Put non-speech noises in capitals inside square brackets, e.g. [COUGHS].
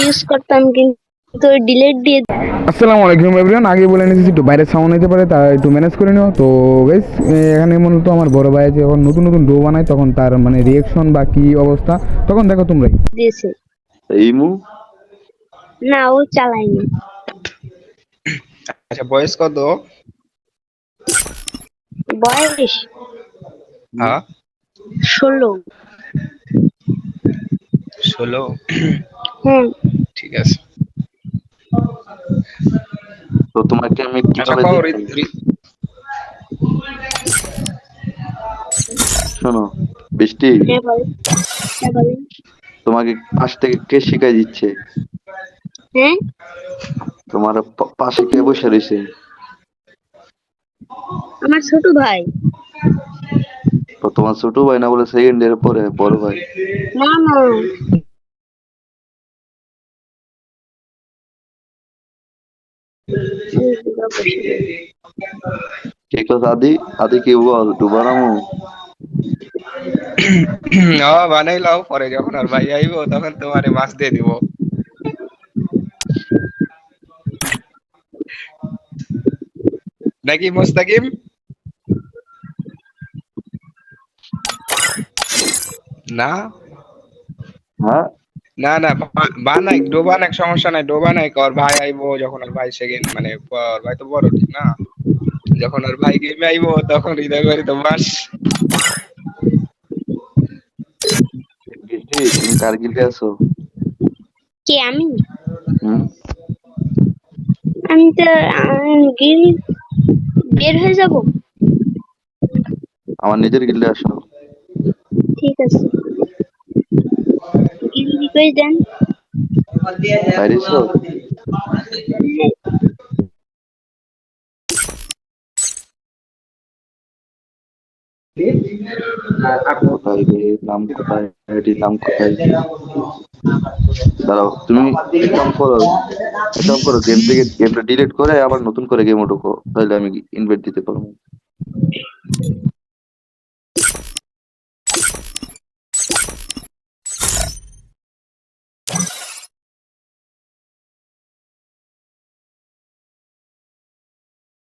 Use করতাম কিন্তু delete দিয়ে আসসালামু আলাইকুম এভরিওয়ান আগে বলে নিয়েছি একটু বাইরে সাউন্ড হতে পারে তা একটু ম্যানেজ করে নিও। তো গাইস এখানে মূলত আমার বড় ভাই যখন নতুন নতুন ডো বানায় তখন তার মানে রিয়েকশন বা কি অবস্থা তখন দেখো তোমরাই। দিয়েছে। ইমু না ও চালায়নি। আচ্ছা বয়স কত? বয়স হ্যাঁ। ষোলো। ষোলো? ঠিক আছে। তো তোমাকে আমি আচ্ছা কীভাবে রি- শোনো বৃষ্টি। তোমাকে পাশ থেকে কে শিখাই দিচ্ছে? তোমার পাশে কে বসে রয়েছে? আমার ছোট ভাই। তো তোমার ছোট ভাই না বলে সেকেন্ড ইয়ার পরে বড় ভাই। না না। আদি আদি কি বল ডুবারামু ও [COUGHS] বানাইলাও পরে যখন আর ভাই আইবো তখন তোমারে মাছ দিয়ে দিব। নাকি মোস্তাকিম? না? হ্যাঁ। না না বানাই ডোবা নাক সমস্যা নাই ডোবা নাই ওর ভাই আইবো যখন আর ভাই সেকেন্ড মানে ওর ভাই তো বড় ঠিক না? যখন আর ভাই গেমে আইবো তখন হৃদয় করে তো মাস তুমি কারগিলে আছো? কে আমি? আমি তো গিল বের হয়ে যাব। আমার নিজের গিল্ডে আসো। ঠিক আছে। দেন কোথায় নাম কোথায় নাম কোথায় দাঁড়াও তুমি করো করো গেম থেকে গেমটা ডিলিট করে আবার নতুন করে গেম তাহলে আমি ইনভাইট দিতে পারব